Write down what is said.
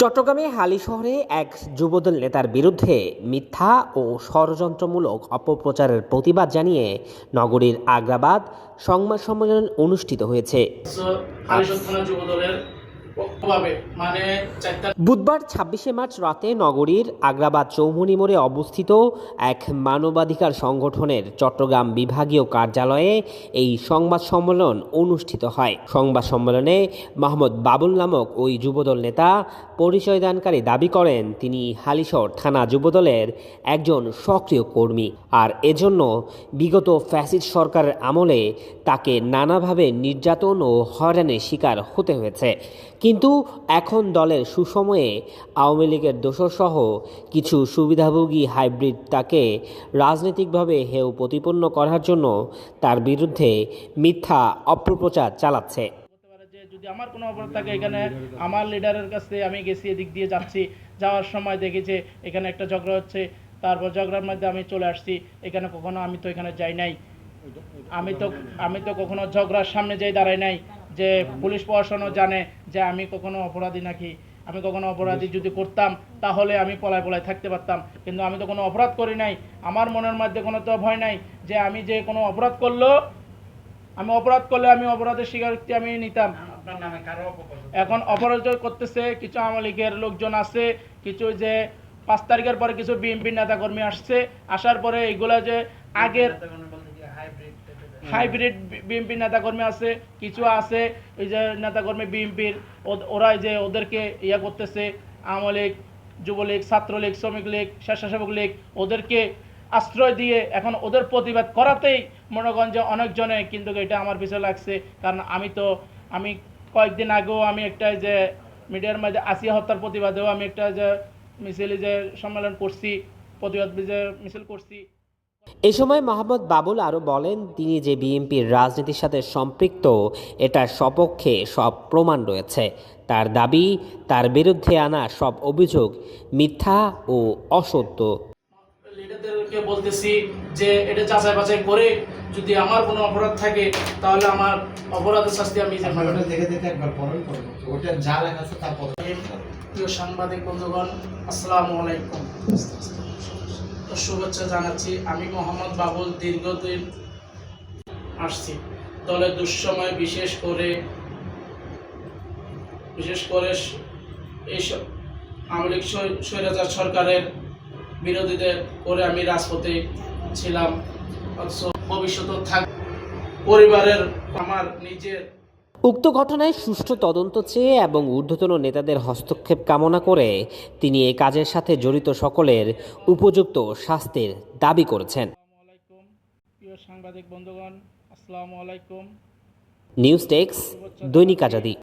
চট্টগ্রামে হালি শহরে এক যুবদল নেতার বিরুদ্ধে মিথ্যা ও ষড়যন্ত্রমূলক অপপ্রচারের প্রতিবাদ জানিয়ে নগরীর আগ্রাবাদ সংবাদ সম্মেলন অনুষ্ঠিত হয়েছে। মানে বুধবার ছাব্বিশে মার্চ রাতে নগরীর আগ্রাবাদ চৌমুনি মোড়ে অবস্থিত এক মানবাধিকার সংগঠনের চট্টগ্রাম বিভাগীয় কার্যালয়ে এই সংবাদ সম্মেলন অনুষ্ঠিত হয়। সংবাদ সম্মেলনে মোহাম্মদ বাবুল নামক ওই যুবদল নেতা পরিচয়দানকারী দাবি করেন, তিনি হালিশহর থানা যুবদলের একজন সক্রিয় কর্মী। আর এজন্য বিগত ফ্যাসিড সরকারের আমলে তাকে নানাভাবে নির্যাতন ও হয়রানির শিকার হতে হয়েছে। কিন্তু এখন দলের সুসময়ে আওয়ামী লীগের দোষরসহ কিছু সুবিধাভোগী হাইব্রিড তাকে রাজনৈতিকভাবে হেয় প্রতিপন্ন করার জন্য তার বিরুদ্ধে মিথ্যা অপপ্রচার চালাচ্ছে। যদি আমার কোনো অপরাধ থাকে, এখানে আমার লিডারের কাছে আমি গেছি, এদিক দিয়ে যাচ্ছি, যাওয়ার সময় দেখি যে এখানে একটা ঝগড়া হচ্ছে, তারপর ঝগড়ার মধ্যে আমি চলে আসছি, এখানে কখনো আমি তো এখানে যাই নাই। আমি তো আমি তো কখনো ঝগড়ার সামনে যাই দাঁড়াই নাই যে পুলিশ প্রশাসনও জানে যে আমি কখনো অপরাধী নাকি। আমি কখনো অপরাধী যদি করতাম তাহলে আমি পলায় পলায় থাকতে পারতাম। কিন্তু আমি তো কোনো অপরাধ করি নাই। আমার মনের মধ্যে কোনো তো ভয় নাই যে আমি যে কোনো অপরাধ করল আমি অপরাধ করলে আমি অপরাধের স্বীকারোক্তি আমি নিতাম। এখন অপরাধ করতেছে কিছু আওয়ামী লীগের লোকজন আছে কিছু যে পাঁচ তারিখের পরে কিছু বিএনপি নেতাকর্মী আসছে আসার পরে এগুলা যে আগের হাইব্রিড বিএনপি নেতাকর্মী আছে, কিছু আছে, এই যে নেতাকর্মী বিএনপির ওরা যে ওদেরকে ইয়া করতেছে, আওয়ামী লীগ, যুবলীগ, ছাত্রলীগ, শ্রমিক লীগ, স্বেচ্ছাসেবক লীগ, ওদেরকে আশ্রয় দিয়ে এখন ওদের প্রতিবাদ করাতেই মনে করেন যে অনেকজনে কিন্তু এটা আমার পিছনে লাগছে। কারণ আমি তো, আমি কয়েকদিন আগেও আমি একটা যে মিডিয়ার মধ্যে আসিয়া হত্যার প্রতিবাদেও আমি একটা যে মিছিল যে সম্মেলন করছি, প্রতিবাদ যে মিছিল করছি এ সময় মোহাম্মদ বাবুল আরও বলেন তিনি যে বিএনপির রাজনীতির সাথে সম্পৃক্ত এটার সপক্ষে সব প্রমাণ রয়েছে। তার দাবি তার বিরুদ্ধে আনা সব অভিযোগ মিথ্যা ও অসত্য। লিডারদেরকে বলতেছি যে এটা যাচাই বাছাই করে যদি আমার কোনো অপরাধ থাকে তাহলে আমার অপরাধের শাস্তি আমি ওটা দেখে দেখে একবার পড়েন ওটা যা লেখা আছে তা পড়েন প্রিয় সাংবাদিক বন্ধুগণ আসসালামু আলাইকুম। শুভেচ্ছা জানাচ্ছি। আমি মোহাম্মদ বাবুল দীর্ঘদিন আসছি। দলের দুঃসময় বিশেষ করে বিশেষ করে এইসব আওয়ামী লীগ স্বৈরাচার সরকারের বিরোধীদের করে আমি রাজপথে ছিলাম। অথচ ভবিষ্যতেও থাক পরিবারের আমার নিজের উক্ত ঘটনায় সুষ্ঠু তদন্ত চেয়ে এবং ঊর্ধ্বতন নেতাদের হস্তক্ষেপ কামনা করে তিনি এ কাজের সাথে জড়িত সকলের উপযুক্ত শাস্তির দাবি করেছেন। প্রিয় সাংবাদিক বন্ধুগণ আসসালামু আলাইকুম। নিউজ টেক্স দৈনিক আজাদি।